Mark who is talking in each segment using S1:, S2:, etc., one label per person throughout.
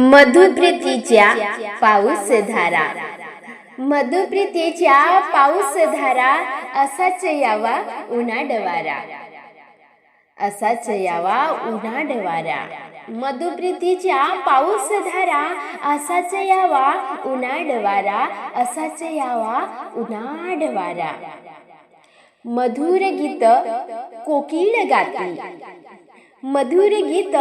S1: मधुप्रीतीच्या पाऊस धारा मधुप्रीतीच्या पाऊस धारा असाच यावा उन्हाडवारा. असाच यावा उन्हाडवारा. मधुप्रीतीच्या पाऊस धारा असाच यावा उन्हाडवारा. असाच यावा उन्हाडवारा. मधुर गीत कोकिळ गाती. मधुर गीत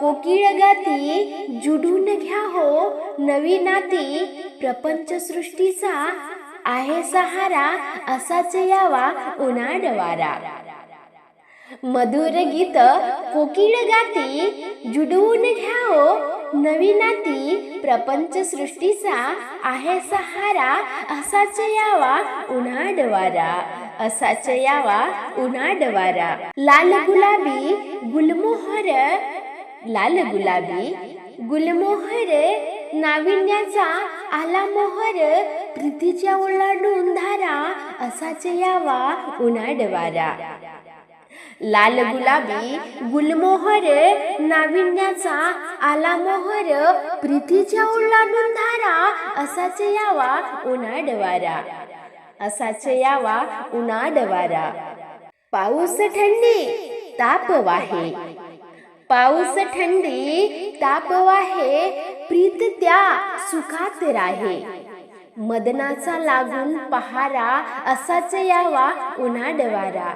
S1: कोकिळ गाती जुडून घ्या हो नवी नाती प्रपंच सृष्टीचा आहे सहारा असाच यावा उन्हाडवारा मधुर गीत कोकिळ गाती जुडवून घ्या हो नवी नाती प्रपंच सृष्टीचा आहे सहारा असाच यावा उन्हाडवारा असाच यावा उन्हाडवारा. लाल गुलाबी गुलमोहर लाल गुलाबी. गुलमोहर नाविन्याचा आला मोहर प्रीतीच्या ओलांडून धारा असाच यावा उन्हाडवारा. लाल गुलाबी गुलमोहर नाविन्याचा आला मोहर प्रीतीच्या ओलांडून धारा असाच यावा उन्हाडवारा. असाच यावा उन्हाडवारा पाऊस थंडी ताप वाहे. पाऊस थंडी ताप वाहे प्रीत त्या सुखात राहे. मदनाचा लागून पहारा असाच यावा उन्हाडवारा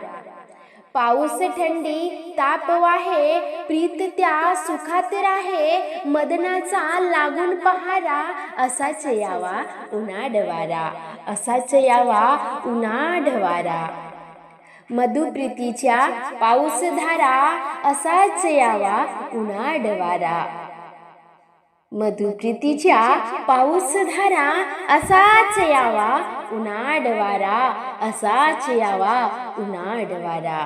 S1: पाऊस थंडी ताप वाहे प्रीत त्या सुखात राहे मदनाचा लागून पहारा असाच यावा उन्हाडवारा असाच यावा उन्हाढवारा मधुप्रीतीच्या पाऊस धारा असाच यावा उन्हाडवारा मधुप्रीतीच्या पाऊस धारा असाच यावा उन्हाडवारा असाच यावा उन्हाडवारा